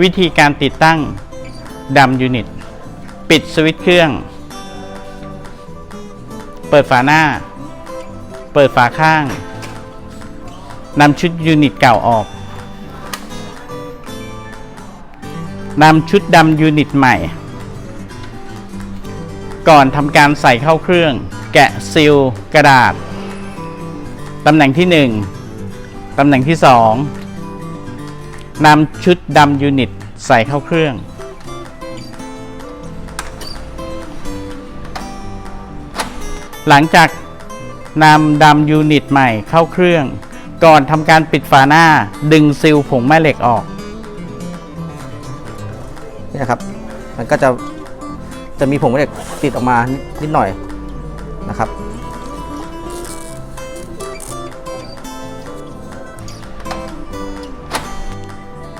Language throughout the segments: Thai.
วิธีการติดตั้งดัมยูนิต ปิดสวิตช์เครื่อง เปิดฝาหน้า เปิดฝาข้างนำชุดยูนิตเก่าออกนำชุดดำยูนิตใหม่ ก่อนทำการใส่เข้าเครื่อง แกะซีลกระดาษ ตำแหน่งที่ 1 ตำแหน่งที่ 2 นำชุดดำยูนิตใส่เข้าเครื่อง หลังจากนำดำยูนิตใหม่เข้าเครื่อง ก่อนทำการปิดฝาหน้าดึงซิลผงแม่เหล็กออกนี่ยครับ มันก็จะจะมีผงแม่เหล็กติดออกมานิดหน่อยนะครับ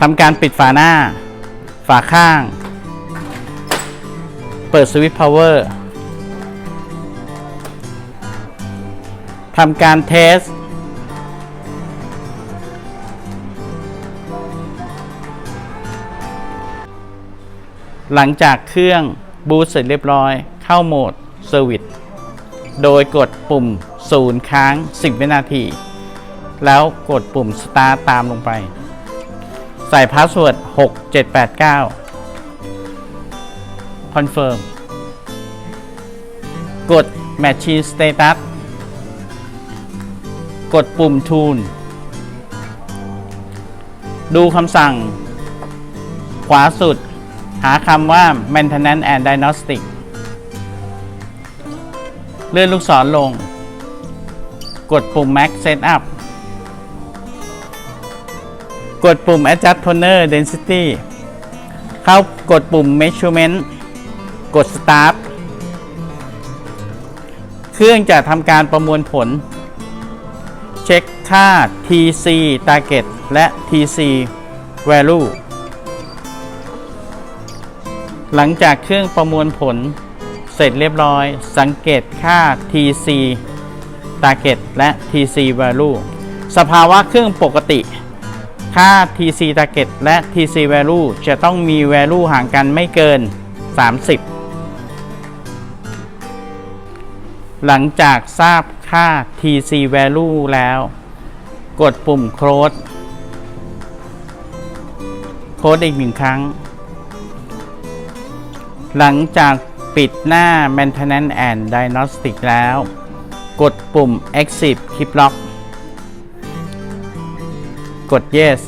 ทำการปิดฝาหน้า ฝาข้าง เปิดสวิตช์พาวเวอร์ทำการเทส หลังจากเครื่องบูตเสร็จเรียบร้อย เข้าโหมดเซอร์วิสโดยกดปุ่ม0ค้าง 10 วินาที แล้วกดปุ่ม Start ตามลงไป ใส่พาสเวิร์ด6789 Confirm กด Machine Status กดปุ่ม Tool ดูคำสั่ง ขวาสุด หาคำว่า Maintenance and Diagnostic เลื่อนลูกศรลง กดปุ่ม Max Setup กดปุ่ม adjust toner density เข้ากดปุ่ม measurement กด start เครื่องจะทำการประมวลผล เช็คค่า TC target และ TC value หลังจากเครื่องประมวลผลเสร็จเรียบร้อย สังเกตค่า TC target และ TC value สภาวะเครื่องปกติ ค่า TC target และ TC value จะต้องมี value ห่างกันไม่เกิน 30 หลังจากทราบค่า TC value แล้ว กดปุ่ม close โค้ดอีกหนึ่งครั้ง หลังจากปิดหน้า maintenance and diagnostic แล้ว กดปุ่ม exit keep lock กด yes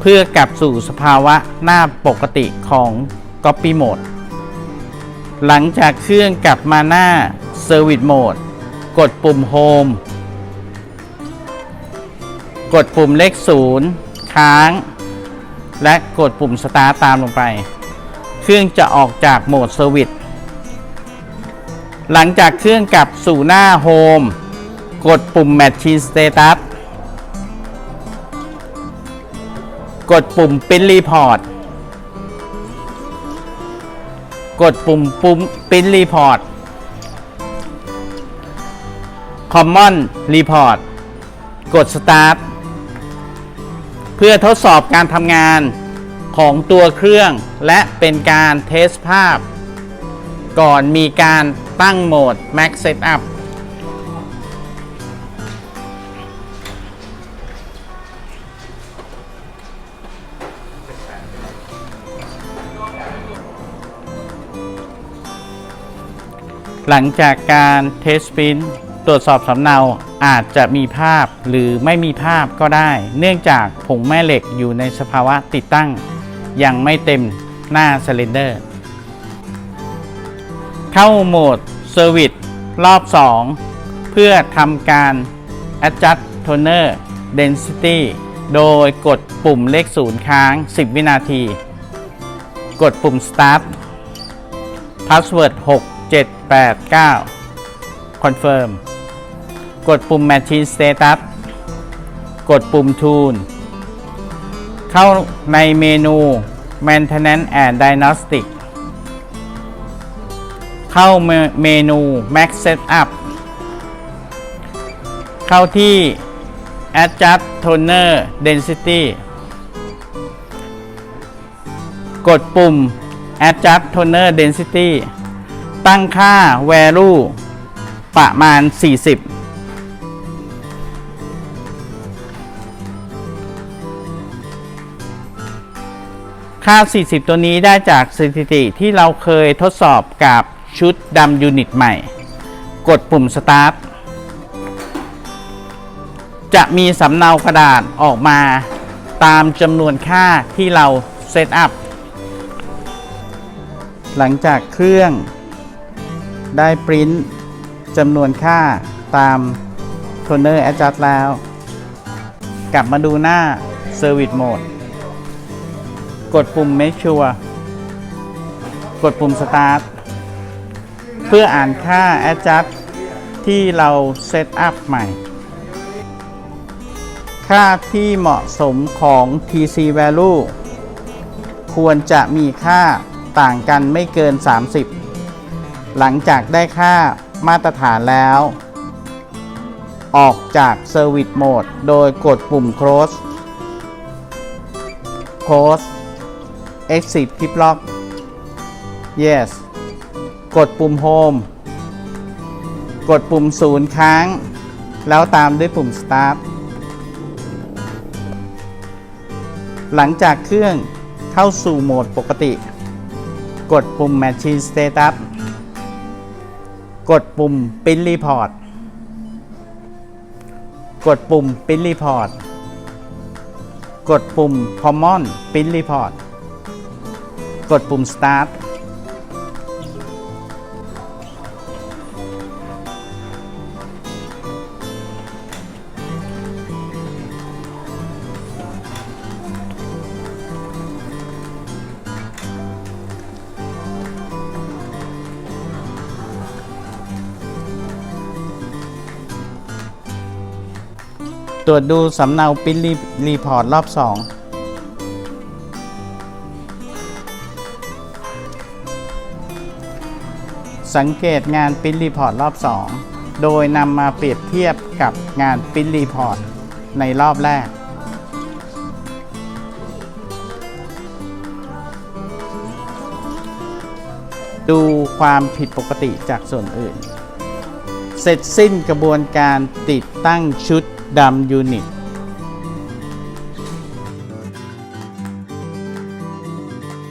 เพื่อกลับสู่สภาวะหน้าปกติของ copy mode หลังจากเครื่องกลับมาหน้า service mode กดปุ่ม home กดปุ่มเลข 0 ค้าง และกดปุ่ม start ตามลงไป เครื่องจะออกจากโหมด service หลังจากเครื่องกลับสู่หน้า home กดปุ่ม machine status กดปุ่ม Print Report กดปุ่มปุ่ม Print Report Common Report กด Start เพื่อทดสอบการทำงานของตัวเครื่องและเป็นการเทสภาพ ก่อนมีการตั้งโหมด Max Setup หลังจากการเทสพินตรวจสอบสำเนาอาจจะมีภาพหรือไม่มีภาพก็ได้ เนื่องจากผงแม่เหล็กอยู่ในสภาวะติดตั้ง ยังไม่เต็มหน้าซิลินเดอร์ เข้าโหมด Service รอบ 2 เพื่อทำการ Adjust Toner Density โดยกดปุ่มเลข0ค้าง 10 วินาที กดปุ่ม Start Password 8 9 Confirm กดปุ่ม Machine Status กดปุ่ม Tool เข้าในเมนู Maintenance and Diagnostic เข้าเมนู Max Setup เข้าที่ Adjust Toner Density กดปุ่ม adjust toner density ตั้งค่า value ประมาณ 40ค่า 40 ตัวนี้ได้จากสถิติที่เราเคยทดสอบกับชุดดำยูนิตใหม่ กดปุ่ม Start จะมีสำเนากระดาษออกมาตามจำนวนค่าที่เราเซตอัพ หลังจากเครื่อง ได้ปริ้นจำนวนค่าตามโทนเนอร์แอดจัดแล้ว กลับมาดูหน้า Service Mode กดปุ่ม Make Sure กดปุ่ม Start เพื่ออ่านค่า Adjust ที่เราเซตอัพใหม่ ค่าที่เหมาะสมของ TC value ควรจะมีค่าต่างกันไม่เกิน 30 หลังจากได้ค่ามาตรฐานแล้ว ออกจาก Service Mode โดยกดปุ่ม Close Close Exit Keep Lock Yes กดปุ่ม Home กดปุ่มศูนย์ค้าง แล้วตามด้วยปุ่ม Start หลังจากเครื่องเข้าสู่โหมดปกติ กดปุ่ม Machine Status กดปุ่ม Print Report กดปุ่ม Print Report กดปุ่ม Common Print Report กดปุ่ม Start ตรวจดูสำเนาปิ้นรีพอร์ตรอบ 2สังเกตงานปิ้นรีพอร์ตรอบ 2 โดยนำมาเปรียบเทียบกับงานปิ้นรีพอร์ตในรอบแรก ดูความผิดปกติจากส่วนอื่น เสร็จสิ้นกระบวนการติดตั้งชุด ดำยูนิต